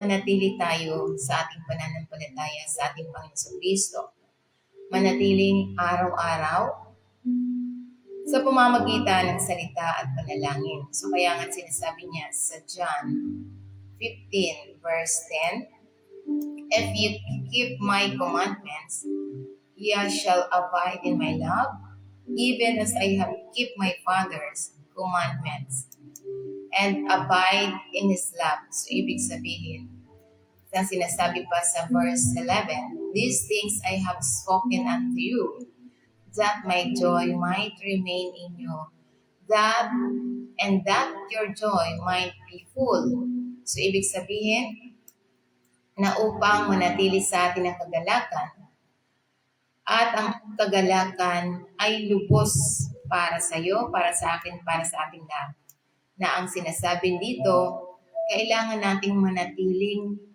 manatili tayo sa ating pananampalataya sa ating Panginoon Kristo. Manatiling araw-araw sa pamamagitan ng salita at panalangin. So kaya nga sinasabi niya sa John 15 verse 10, If you keep my commandments, ye shall abide in my love, even as I have kept my Father's commandments and abide in His love. So, ibig sabihin, na sinasabi pa sa verse 11, These things I have spoken unto you, that my joy might remain in you, that and that your joy might be full. So, ibig sabihin, na upang manatili sa atin ang kagalakan, at ang kagalakan ay lubos para sa iyo, para sa akin, para sa ating lahat. Na ang sinasabi dito, kailangan nating manatiling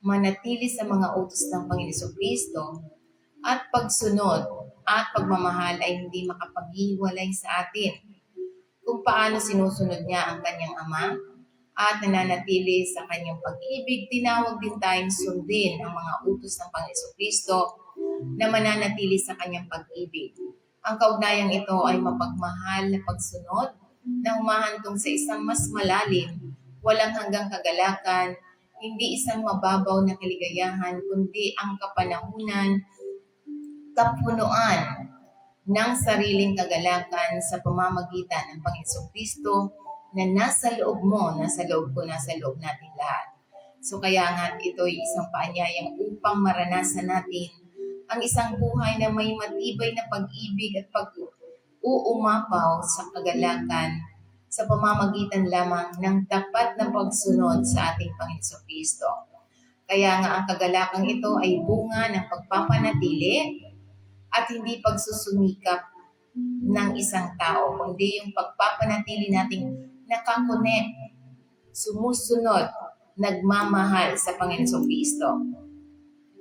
manatili sa mga utos ng Panginoon Kristo at pagsunod at pagmamahal ay hindi makapaghiwalay sa atin. Kung paano sinusunod niya ang kanyang ama at nananatili sa kanyang pag-ibig, tinawag din tayong sundin ang mga utos ng Panginoon Kristo na mananatili sa kanyang pag-ibig. Ang kaugnayang ito ay mapagmahal na pagsunod na humahantong sa isang mas malalim, walang hanggang kagalakan, hindi isang mababaw na kaligayahan, kundi ang kapanahunan, kapunuan ng sariling kagalakan sa pamamagitan ng Panginoon Kristo na nasa loob mo, nasa loob ko, nasa loob natin lahat. So kaya nga ito ay isang paanyayang upang maranasan natin ang isang buhay na may matibay na pag-ibig at pag-uumapaw sa kagalakan sa pamamagitan lamang ng tapat na pagsunod sa ating Panginoon Kristo. Kaya nga ang kagalakang ito ay bunga ng pagpapanatili at hindi pagsusumikap ng isang tao, kundi yung pagpapanatili nating nakakonek, sumusunod, nagmamahal sa Panginoon Kristo.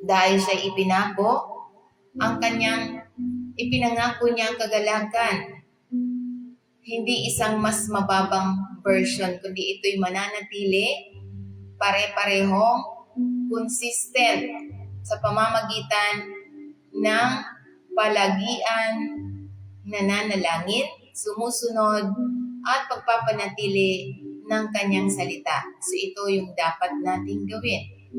Dahil siya ipinako, ang kanyang ipinangako niya ang kagalakan hindi isang mas mababang version, kundi ito'y mananatili, pare-parehong, consistent sa pamamagitan ng palagian, nananalangin, sumusunod, at pagpapanatili ng kanyang salita. So ito yung dapat nating gawin.